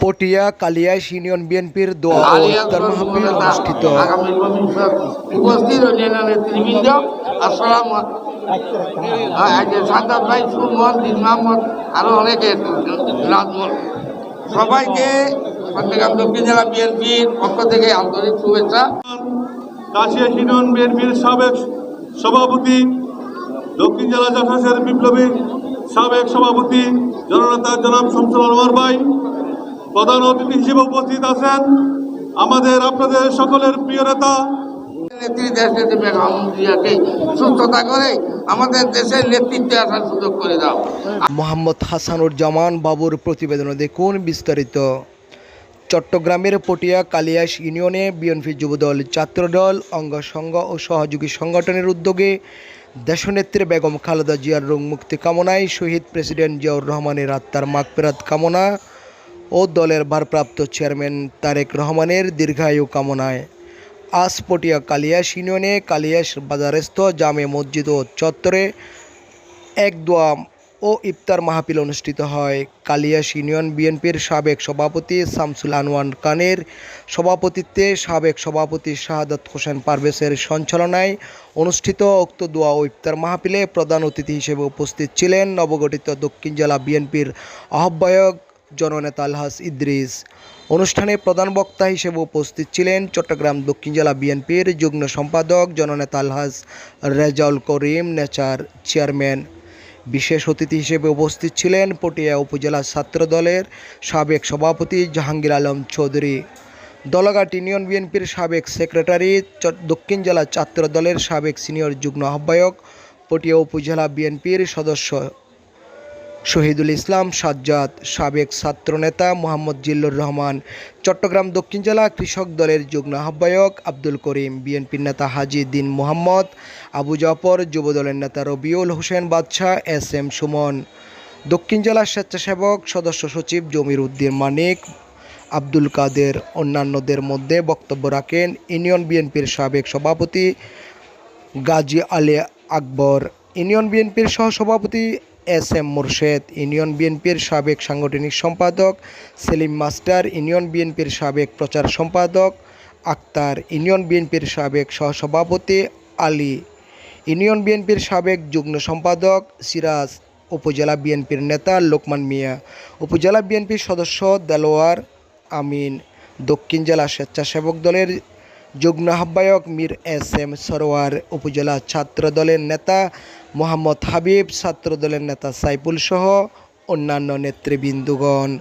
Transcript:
Patiya কালিয়াস union বিএনপির দোয়া ইফতার মাহফিল অনুষ্ঠিত। উপস্থিত অন্যান্য নেতৃবৃন্দ। আসসালাম সাদ্দাত ভাই সুমন দিন মোহাম্মদ আরও অনেকে সবাইকে চট্টগ্রাম দক্ষিণ জেলা বিএনপির পক্ষ থেকে আন্তরিক শুভেচ্ছা। কাশিয়া ইউনিয়ন বিএনপির সাবেক সভাপতি দক্ষিণ জেলা জাসাসের বিপ্লবী সাবেক সভাপতি জননেতা জনাব শামসুল আনোয়ার ভাই প্রধান অতিথি হিসেবে উপস্থিত আছেন আমাদের আপনাদের সকলের প্রিয় নেতা। নেত্রী দেশ নেত্রী বেগম জিয়াকে সুস্থতা করে আমাদের দেশের নেতৃত্বে আসার সুযোগ করে দাও। মোহাম্মদ হাসানুর জামান বাবুর প্রতিবেদনে দেখুন বিস্তারিত। চট্টগ্রামের পটিয়া কালিয়াস ইউনিয়নে বিএনপি যুবদল ছাত্রদল অঙ্গ সংঘ ও সহযোগী সংগঠনের উদ্যোগে দেশনেত্রী বেগম খালেদা জিয়ার রোগ মুক্তি কামনায় শহীদ প্রেসিডেন্ট জিয়াউর রহমানের আত্মার মাগফেরাত কামনা ও দলের ভারপ্রাপ্ত চেয়ারম্যান তারেক রহমানের দীর্ঘায়ু কামনায়। আজ পটিয়া কালিয়াস ইউনিয়নে কালিয়াস বাজারস্থ জামে মসজিদ ও চত্বরে এক দোয়া ও ইফতার মাহফিল অনুষ্ঠিত হয়। কালিয়াস ইউনিয়ন বিএনপির সাবেক সভাপতি শামসুল আনোয়ান খানের সভাপতিত্বে সাবেক সভাপতি শাহাদাত হোসেন পারভেসের সঞ্চালনায় অনুষ্ঠিত উক্ত দোয়া ও ইফতার মাহফিলে প্রধান অতিথি হিসেবে উপস্থিত ছিলেন নবগঠিত দক্ষিণ জেলা বিএনপির আহ্বায়ক জননেতা আলহাস ইদ্রিস। অনুষ্ঠানে প্রধান বক্তা হিসেবে উপস্থিত ছিলেন চট্টগ্রাম দক্ষিণ জেলা বিএনপির যুগ্ম সম্পাদক জননেতা আলহাস রেজাউল করিম, নেচার চেয়ারম্যান। বিশেষ অতিথি হিসেবে উপস্থিত ছিলেন পটিয়া উপজেলা ছাত্র দলের সাবেক সভাপতি জাহাঙ্গীর আলম চৌধুরী। দলঘাট ইউনিয়ন বিএনপির সাবেক সেক্রেটারি দক্ষিণ জেলা ছাত্র দলের সাবেক সিনিয়র যুগ্ম আহ্বায়ক পটিয়া উপজেলা বিএনপির সদস্য। শহীদুল ইসলাম, সাজ্জাদ, সাবেক ছাত্রনেতা মোহাম্মদ জিল্লুর রহমান, চট্টগ্রাম দক্ষিণ জেলা কৃষক দলের যুগ্ম আহ্বায়ক আব্দুল করিম, বিএনপির নেতা হাজি দিন মোহাম্মদ, আবু জাফর যুবদলের নেতা রবিউল হোসেন বাদশাহ, এস এম সুমন। দক্ষিণ জেলা স্বেচ্ছাসেবক সদস্য সচিব জমির উদ্দিন মানিক, আব্দুল কাদের অন্যান্যদের মধ্যে বক্তব্য রাখেন ইউনিয়ন বিএনপির সাবেক সভাপতি গাজী আলী আকবর, ইউনিয়ন বিএনপির সহসভাপতি এস এম মোরশেদ, ইউনিয়ন বিএনপির সাবেক সাংগঠনিক সম্পাদক, সেলিম মাস্টার, ইউনিয়ন বিএনপির সাবেক প্রচার সম্পাদক, আক্তার, ইউনিয়ন বিএনপির সাবেক সহসভাপতি আলী, ইউনিয়ন বিএনপির সাবেক যুগ্ম সম্পাদক সিরাজ, উপজেলা বিএনপির নেতা লোকমান মিয়া, উপজেলা বিএনপির সদস্য দেলোয়ার আমিন, দক্ষিণ জেলা স্বেচ্ছাসেবক দলের যুগ্ম আহ্বায়ক মীর এস এম সরোয়ার, উপজেলা ছাত্র দলের নেতা মোহাম্মদ হাবিব ছাত্রদলের নেতা সাইফুল সহ অন্যান্য নেতৃবৃন্দগণ।